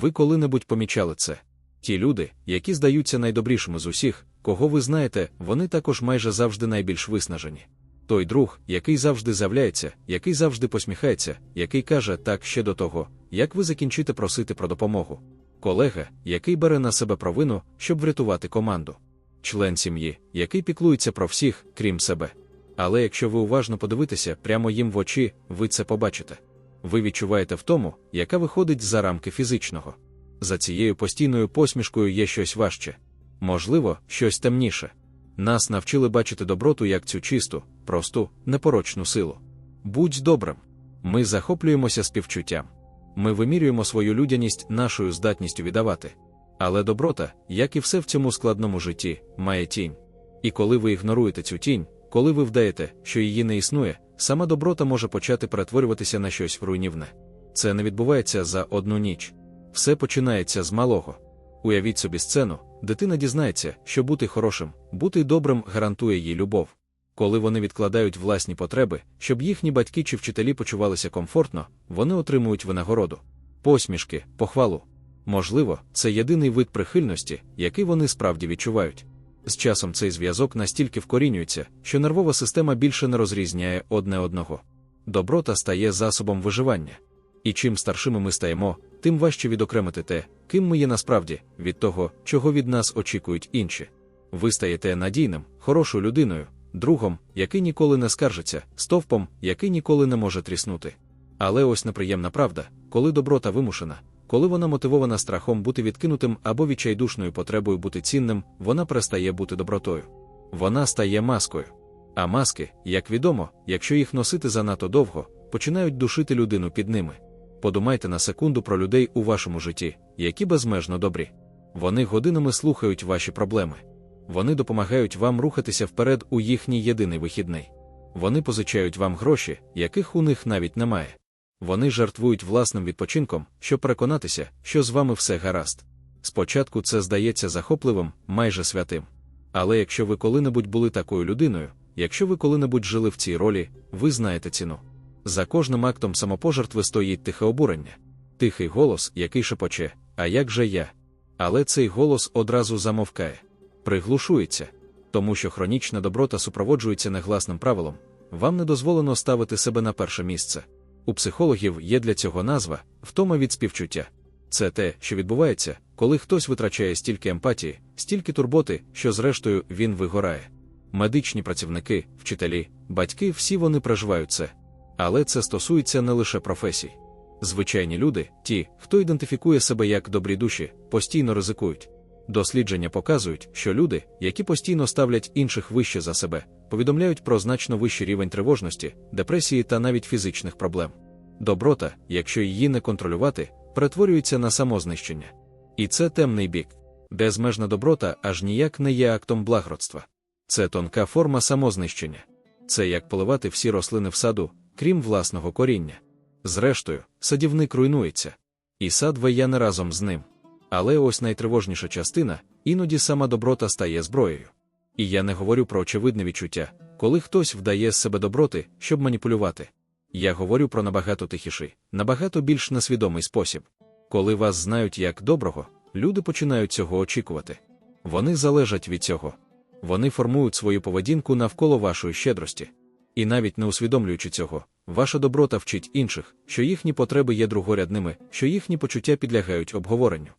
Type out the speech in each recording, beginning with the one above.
Ви коли-небудь помічали це? Ті люди, які здаються найдобрішими з усіх, кого ви знаєте, вони також майже завжди найбільш виснажені. Той друг, який завжди з'являється, який завжди посміхається, який каже так ще до того, як ви закінчите просити про допомогу. Колега, який бере на себе провину, щоб врятувати команду. Член сім'ї, який піклується про всіх, крім себе. Але якщо ви уважно подивитеся прямо їм в очі, ви це побачите. Ви відчуваєте втому, яка виходить за рамки фізичного. За цією постійною посмішкою є щось важче. Можливо, щось темніше. Нас навчили бачити доброту як цю чисту, просту, непорочну силу. Будь добрим. Ми захоплюємося співчуттям. Ми вимірюємо свою людяність нашою здатністю віддавати. Але доброта, як і все в цьому складному житті, має тінь. І коли ви ігноруєте цю тінь, коли ви вдаєте, що її не існує, сама доброта може почати перетворюватися на щось руйнівне. Це не відбувається за одну ніч. Все починається з малого. Уявіть собі сцену, дитина дізнається, що бути хорошим, бути добрим гарантує їй любов. Коли вони відкладають власні потреби, щоб їхні батьки чи вчителі почувалися комфортно, вони отримують винагороду, посмішки, похвалу. Можливо, це єдиний вид прихильності, який вони справді відчувають. З часом цей зв'язок настільки вкорінюється, що нервова система більше не розрізняє одне одного. Доброта стає засобом виживання. І чим старшими ми стаємо, тим важче відокремити те, ким ми є насправді, від того, чого від нас очікують інші. Ви стаєте надійним, хорошою людиною, другом, який ніколи не скаржиться, стовпом, який ніколи не може тріснути. Але ось неприємна правда, коли доброта вимушена, коли вона мотивована страхом бути відкинутим або відчайдушною потребою бути цінним, вона перестає бути добротою. Вона стає маскою. А маски, як відомо, якщо їх носити занадто довго, починають душити людину під ними. Подумайте на секунду про людей у вашому житті, які безмежно добрі. Вони годинами слухають ваші проблеми. Вони допомагають вам рухатися вперед у їхній єдиний вихідний. Вони позичають вам гроші, яких у них навіть немає. Вони жертвують власним відпочинком, щоб переконатися, що з вами все гаразд. Спочатку це здається захопливим, майже святим. Але якщо ви коли-небудь були такою людиною, якщо ви коли-небудь жили в цій ролі, ви знаєте ціну. За кожним актом самопожертви стоїть тихе обурення, тихий голос, який шепоче, а як же я? Але цей голос одразу замовкає, приглушується, тому що хронічна доброта супроводжується негласним правилом, вам не дозволено ставити себе на перше місце. У психологів є для цього назва втома від співчуття. Це те, що відбувається, коли хтось витрачає стільки емпатії, стільки турботи, що зрештою він вигорає. Медичні працівники, вчителі, батьки всі вони проживають це. Але це стосується не лише професій. Звичайні люди, ті, хто ідентифікує себе як добрі душі, постійно ризикують. Дослідження показують, що люди, які постійно ставлять інших вище за себе, повідомляють про значно вищий рівень тривожності, депресії та навіть фізичних проблем. Доброта, якщо її не контролювати, перетворюється на самознищення. І це темний бік. Безмежна доброта аж ніяк не є актом благородства. Це тонка форма самознищення. Це як поливати всі рослини в саду, крім власного коріння. Зрештою, садівник руйнується, і сад вияне разом з ним. Але ось найтривожніша частина іноді сама доброта стає зброєю. І я не говорю про очевидне відчуття, коли хтось вдає з себе доброти, щоб маніпулювати. Я говорю про набагато тихіший, набагато більш несвідомий спосіб. Коли вас знають як доброго, люди починають цього очікувати. Вони залежать від цього. Вони формують свою поведінку навколо вашої щедрості. І навіть не усвідомлюючи цього, ваша доброта вчить інших, що їхні потреби є другорядними, що їхні почуття підлягають обговоренню.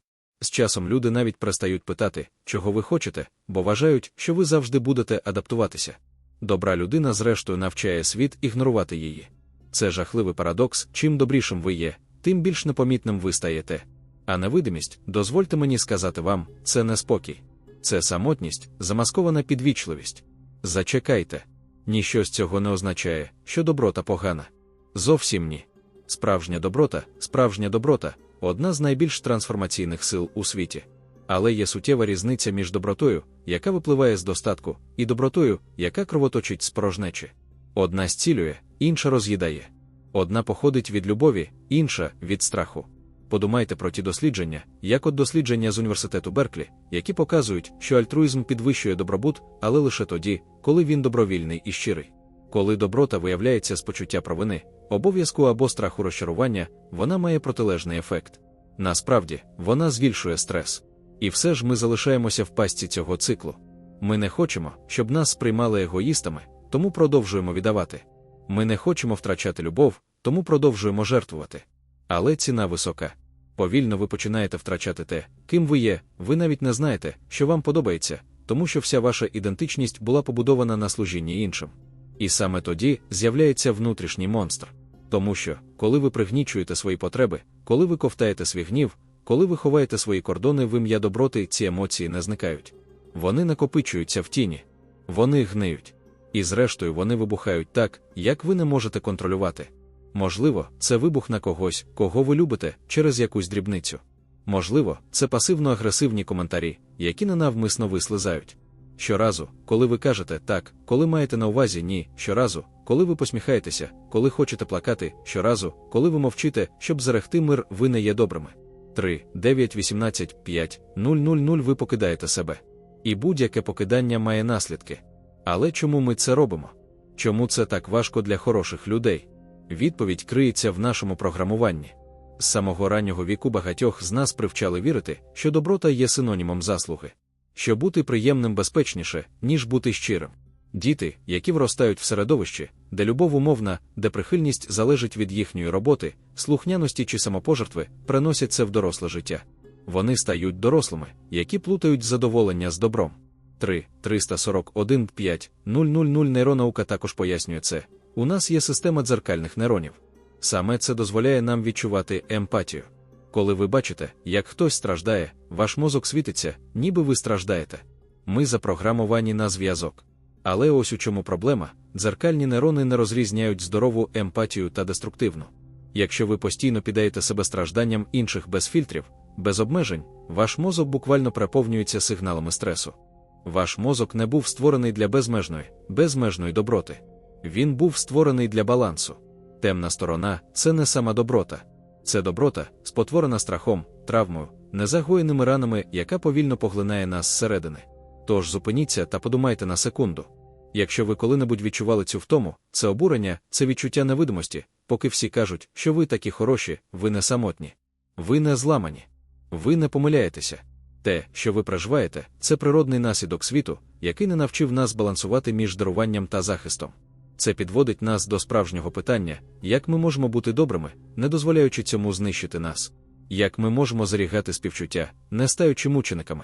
З часом люди навіть перестають питати, чого ви хочете, бо вважають, що ви завжди будете адаптуватися. Добра людина, зрештою, навчає світ ігнорувати її. Це жахливий парадокс, чим добрішим ви є, тим більш непомітним ви стаєте. А невидимість, дозвольте мені сказати вам, це не спокій. Це самотність, замаскована підвічливість. Зачекайте. Ніщо з цього не означає, що доброта погана. Зовсім ні. Справжня доброта, справжня доброта одна з найбільш трансформаційних сил у світі. Але є суттєва різниця між добротою, яка випливає з достатку, і добротою, яка кровоточить з порожнечі. Одна зцілює, інша роз'їдає. Одна походить від любові, інша від страху. Подумайте про ті дослідження, як от дослідження з університету Берклі, які показують, що альтруїзм підвищує добробут, але лише тоді, коли він добровільний і щирий. Коли доброта виявляється з почуття провини, обов'язку або страху розчарування, вона має протилежний ефект. Насправді, вона збільшує стрес. І все ж ми залишаємося в пастці цього циклу. Ми не хочемо, щоб нас сприймали егоїстами, тому продовжуємо віддавати. Ми не хочемо втрачати любов, тому продовжуємо жертвувати. Але ціна висока. Повільно ви починаєте втрачати те, ким ви є, ви навіть не знаєте, що вам подобається, тому що вся ваша ідентичність була побудована на служінні іншим. І саме тоді з'являється внутрішній монстр. Тому що, коли ви пригнічуєте свої потреби, коли ви ковтаєте свій гнів, коли ви ховаєте свої кордони в ім'я доброти, ці емоції не зникають. Вони накопичуються в тіні, вони гниють. І зрештою вони вибухають так, як ви не можете контролювати. Можливо, це вибух на когось, кого ви любите, через якусь дрібницю. Можливо, це пасивно-агресивні коментарі, які ненавмисно вислизають. Щоразу, коли ви кажете так, коли маєте на увазі ні, щоразу, коли ви посміхаєтеся, коли хочете плакати, щоразу, коли ви мовчите, щоб зарегти мир, ви не є добрими. 3, 9, 18, 5, 0, 0, 0 ви покидаєте себе. І будь-яке покидання має наслідки. Але чому ми це робимо? Чому це так важко для хороших людей? Відповідь криється в нашому програмуванні. З самого раннього віку багатьох з нас привчали вірити, що доброта є синонімом заслуги, що бути приємним безпечніше, ніж бути щирим. Діти, які вростають в середовищі, де любов умовна, де прихильність залежить від їхньої роботи, слухняності чи самопожертви, приносять це в доросле життя. Вони стають дорослими, які плутають задоволення з добром. 3, 341, 5, 000 нейронаука також пояснює це. У нас є система дзеркальних нейронів. Саме це дозволяє нам відчувати емпатію. Коли ви бачите, як хтось страждає, ваш мозок світиться, ніби ви страждаєте. Ми запрограмовані на зв'язок. Але ось у чому проблема: дзеркальні нейрони не розрізняють здорову емпатію та деструктивну. Якщо ви постійно піддаєте себе стражданням інших без фільтрів, без обмежень, ваш мозок буквально переповнюється сигналами стресу. Ваш мозок не був створений для безмежної, безмежної доброти. Він був створений для балансу. Темна сторона це не сама доброта, це доброта, спотворена страхом, травмою, незагоєними ранами, яка повільно поглинає нас зсередини. Тож зупиніться та подумайте на секунду. Якщо ви коли-небудь відчували цю втому, це обурення, це відчуття невидимості, поки всі кажуть, що ви такі хороші, ви не самотні, ви не зламані, ви не помиляєтеся. Те, що ви проживаєте, це природний наслідок світу, який не навчив нас балансувати між даруванням та захистом. Це підводить нас до справжнього питання, як ми можемо бути добрими, не дозволяючи цьому знищити нас, як ми можемо зарігати співчуття, не стаючи мучениками.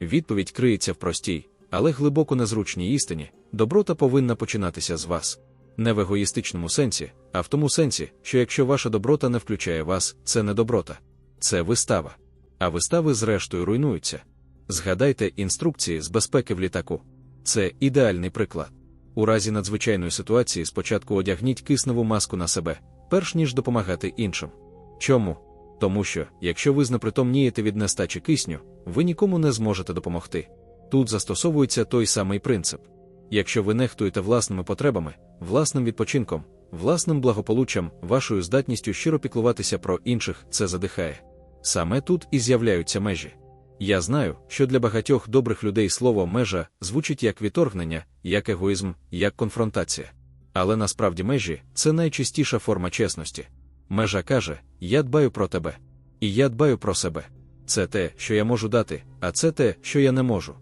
Відповідь криється в простій, але глибоко незручній істині доброта повинна починатися з вас. Не в егоїстичному сенсі, а в тому сенсі, що якщо ваша доброта не включає вас, це не доброта, це вистава. А вистави, зрештою, руйнуються. Згадайте інструкції з безпеки в літаку. Це ідеальний приклад. У разі надзвичайної ситуації спочатку одягніть кисневу маску на себе, перш ніж допомагати іншим. Чому? Тому що, якщо ви знепритомнієте від нестачі кисню, ви нікому не зможете допомогти. Тут застосовується той самий принцип. Якщо ви нехтуєте власними потребами, власним відпочинком, власним благополуччям, вашою здатністю щиро піклуватися про інших, це задихає. Саме тут і з'являються межі. Я знаю, що для багатьох добрих людей слово межа звучить як відторгнення, як егоїзм, як конфронтація. Але насправді межі це найчистіша форма чесності. Межа каже: Я дбаю про тебе. І я дбаю про себе. Це те, що я можу дати, а це те, що я не можу.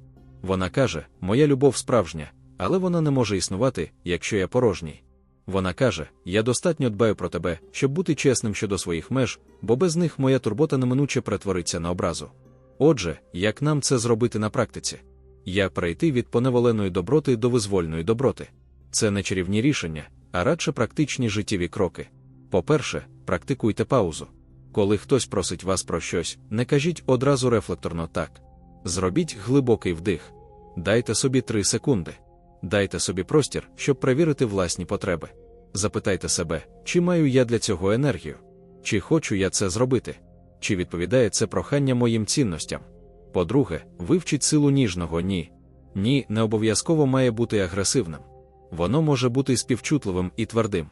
Вона каже: Моя любов справжня, але вона не може існувати, якщо я порожній. Вона каже: Я достатньо дбаю про тебе, щоб бути чесним щодо своїх меж, бо без них моя турбота неминуче перетвориться на образу. Отже, як нам це зробити на практиці? Як перейти від поневоленої доброти до визвольної доброти? Це не чарівні рішення, а радше практичні життєві кроки. По-перше, практикуйте паузу. Коли хтось просить вас про щось, не кажіть одразу рефлекторно так. Зробіть глибокий вдих. Дайте собі три секунди. Дайте собі простір, щоб перевірити власні потреби. Запитайте себе, чи маю я для цього енергію, чи хочу я це зробити чи відповідає це прохання моїм цінностям. По-друге, вивчіть силу ніжного ні. Ні, не обов'язково має бути агресивним. Воно може бути співчутливим і твердим.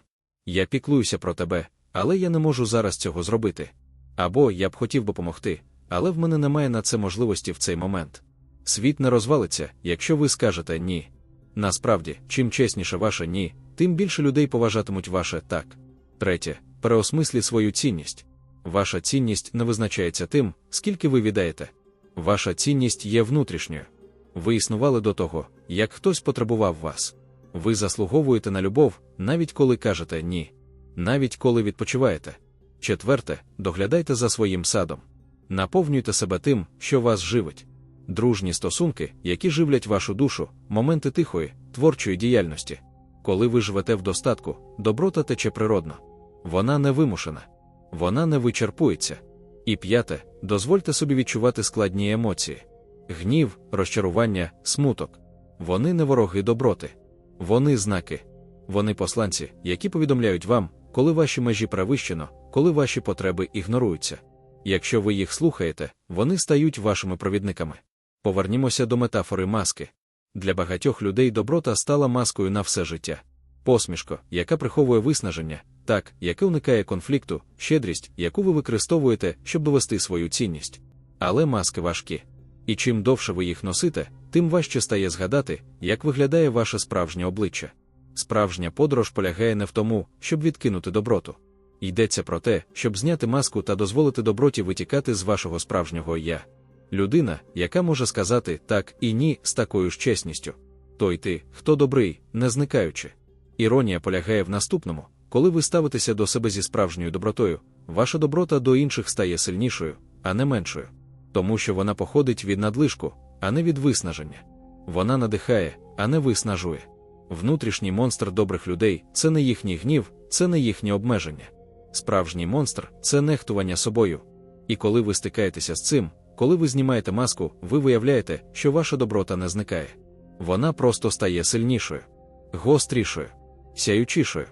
Я піклуюся про тебе, але я не можу зараз цього зробити. Або я б хотів допомогти, але в мене немає на це можливості в цей момент. Світ не розвалиться, якщо ви скажете ні. Насправді, чим чесніше ваше ні, тим більше людей поважатимуть ваше так. Третє, переосмислі свою цінність Ваша цінність не визначається тим, скільки ви віддаєте. Ваша цінність є внутрішньою. Ви існували до того, як хтось потребував вас. Ви заслуговуєте на любов, навіть коли кажете ні, навіть коли відпочиваєте. Четверте, доглядайте за своїм садом. Наповнюйте себе тим, що вас живить. Дружні стосунки, які живлять вашу душу, моменти тихої, творчої діяльності. Коли ви живете в достатку, доброта тече природно. Вона не вимушена, вона не вичерпується. І п'яте, дозвольте собі відчувати складні емоції: гнів, розчарування, смуток. Вони не вороги доброти, вони знаки, вони посланці, які повідомляють вам, коли ваші межі перевищено, коли ваші потреби ігноруються. Якщо ви їх слухаєте, вони стають вашими провідниками. Повернімося до метафори маски. Для багатьох людей доброта стала маскою на все життя. Посмішко, яка приховує виснаження, так, яке уникає конфлікту, щедрість, яку ви використовуєте, щоб довести свою цінність. Але маски важкі. І чим довше ви їх носите, тим важче стає згадати, як виглядає ваше справжнє обличчя. Справжня подорож полягає не в тому, щоб відкинути доброту. Йдеться про те, щоб зняти маску та дозволити доброті витікати з вашого справжнього я. Людина, яка може сказати так і ні з такою ж чесністю. Той ти, хто добрий, не зникаючи. Іронія полягає в наступному, коли ви ставитеся до себе зі справжньою добротою, ваша доброта до інших стає сильнішою, а не меншою. Тому що вона походить від надлишку, а не від виснаження. Вона надихає, а не виснажує. Внутрішній монстр добрих людей це не їхній гнів, це не їхнє обмеження. Справжній монстр це нехтування собою. І коли ви стикаєтеся з цим, коли ви знімаєте маску, ви виявляєте, що ваша доброта не зникає. Вона просто стає сильнішою, гострішою, сяючішою.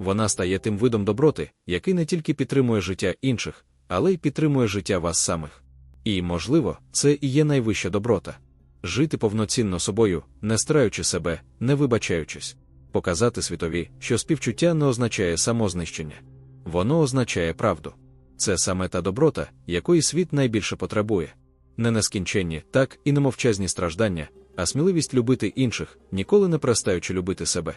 Вона стає тим видом доброти, який не тільки підтримує життя інших, але й підтримує життя вас самих. І, можливо, це і є найвища доброта жити повноцінно собою, не стираючи себе, не вибачаючись, показати світові, що співчуття не означає самознищення, воно означає правду. Це саме та доброта, якої світ найбільше потребує. Не нескінченні, так і немовчазні страждання, а сміливість любити інших, ніколи не перестаючи любити себе.